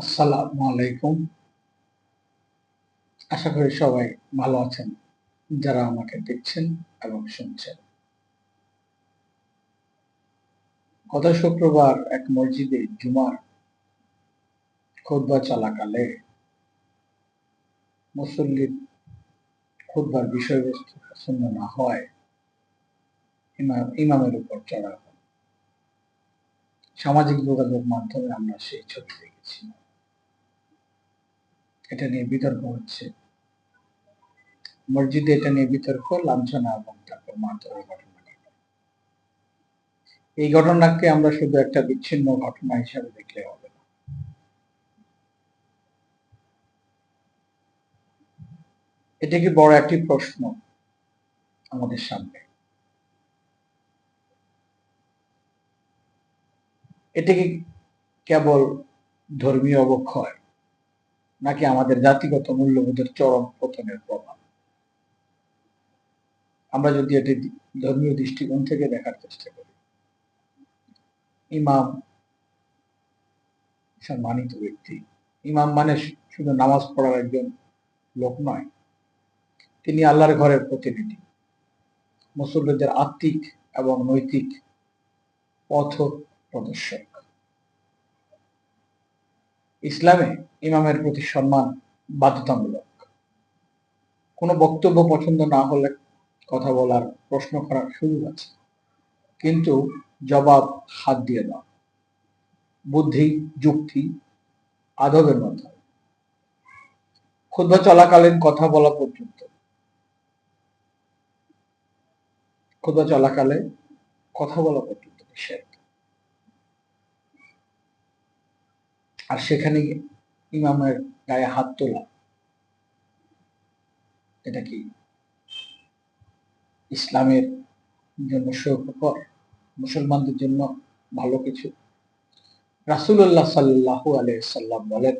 আসসালামু আলাইকুম। আশা করি সবাই ভালো আছেন, যারা আমাকে দেখছেন এবং শুনছেন। গত শুক্রবার এক মসজিদে জুমার খুতবা চলাকালে মুসল্লির খুতবার বিষয়বস্তু পছন্দ না হয়, ইমাম, ইমামের উপর চড়া সামাজিক যোগাযোগ মাধ্যমে আমরা সেই ছবি দেখেছি। এটা নিয়ে বিতর্ক হচ্ছে। মসজিদে এটা নিয়ে বিতর্ক, লাঞ্ছনা এবং তারপর মারধরের ঘটনা ঘটে। এই ঘটনাকে আমরা শুধু একটা বিচ্ছিন্ন ঘটনা হিসাবে দেখলে হবে না। এটা কি বড় একটি প্রশ্ন আমাদের সামনে? এটা কি কেবল ধর্মীয় অবক্ষয়? নাকি আমাদের জাতিগত মূল্যবোধের চরম পতনের প্রভাব? আমরা যদি এটি ধর্মীয় দৃষ্টিকোণ থেকে দেখার চেষ্টা করি, ইমাম সম্মানিত ব্যক্তি, ইমাম মানে শুধু নামাজ পড়ার একজন লোক নয়, তিনি আল্লাহর ঘরের প্রতিনিধি। মুসল্লিদের আত্মিক এবং নৈতিক পথ প্রদর্শক। ইসলামে ইমামের প্রতি সম্মান বাধ্যতামূলক। কোনো বক্তব্য পছন্দ না হলে কথা বলার, প্রশ্ন করার সুযোগ আছে। কিন্তু জবাব হাত দিয়ে দাও। বুদ্ধি, যুক্তি, আদবের মাধ্যমে খুদ্া চলাকালীন কথা বলা পর্যন্ত। ক্ষুদ্র চলাকালে কথা বলা পর্যন্ত নিষেধ। আর সেখানে ইমামের গায়ে হাত তোলা। এটা কি ইসলামের জন্য সুখকর, মুসলমানদের জন্য ভালো কিছু? রাসুল্লাহ সাল্লাহ আলাইসাল্লাম বলেন,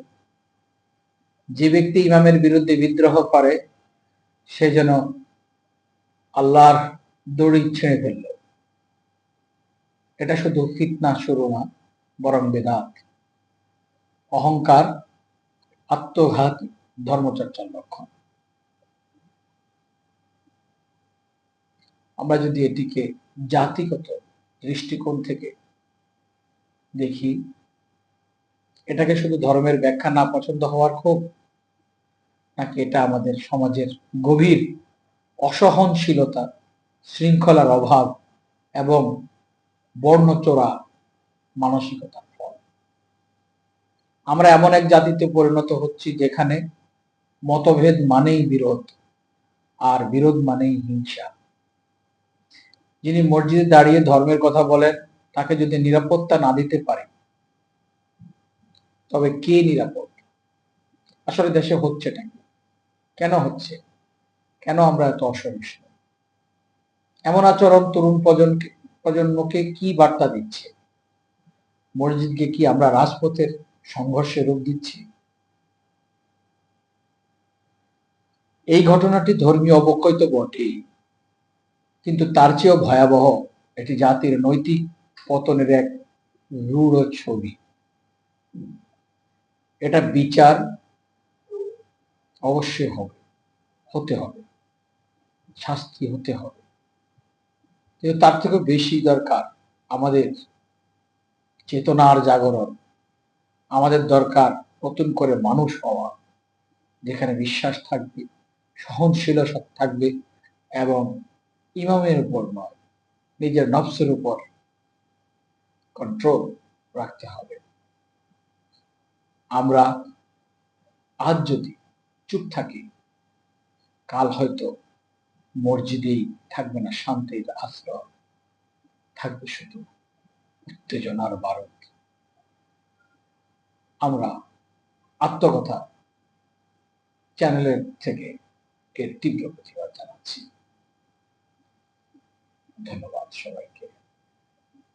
যে ব্যক্তি ইমামের বিরুদ্ধে বিদ্রোহ করে, সে যেন আল্লাহর দড়ি ছেড়ে ফেলল। এটা শুধু ফিতনা শুরু না বরং বেদাত। অহংকার, আত্মঘাত, ধর্মচর্চার লক্ষণ। আমরা যদি এটিকে জাতিগত দৃষ্টিকোণ থেকে দেখি, এটাকে শুধু ধর্মের ব্যাখ্যা না পছন্দ হওয়ার ক্ষোভ, নাকি এটা আমাদের সমাজের গভীর অসহনশীলতা, শৃঙ্খলার অভাব এবং বর্ণচোরা মানসিকতা? আমরা এমন এক জাতিতে পরিণত হচ্ছি যেখানে মতভেদ মানেই বিরোধ আর বিরোধ মানেই হিংসা। যিনি মসজিদে দাঁড়িয়ে ধর্মের কথা বলেন, তাকে যদি নিরাপত্তা না দিতে পারে, তবে কে নিরাপদ? আসলে দেশে হচ্ছে কেন হচ্ছে? কেন আমরা এত অসহিষ্ণু? এমন আচরণ তরুণ প্রজন্মকে প্রজন্মকে কি বার্তা দিচ্ছে? মসজিদকে কি আমরা রাজপথের সংঘর্ষে রূপ দিচ্ছে। এই ঘটনাটি ধর্মীয় অবক্ষয় তো বটেই, কিন্তু তার চেয়েও ভয়াবহ এটি জাতির নৈতিক পতনের এক রূঢ় ছবি। এটা বিচার অবশ্যই হবে, হতে হবে, শাস্তি হতে হবে। কিন্তু তার থেকে বেশি দরকার আমাদের চেতনার জাগরণ। আমাদের দরকার নতুন করে মানুষ হওয়া, যেখানে বিশ্বাস থাকবে, সহনশীলতা থাকবে এবং ইমামের উপর নয়, নিজের নফসের উপর কন্ট্রোল রাখতে হবে। আমরা আজ যদি চুপ থাকি, কাল হয়তো মসজিদেই থাকবে না শান্তির আশ্রয়, থাকবে শুধু উত্তেজনার বারণ। আমরা আত্মকথা চ্যানেলের থেকে এর তীব্র প্রতিবাদ জানাচ্ছি। ধন্যবাদ সবাইকে।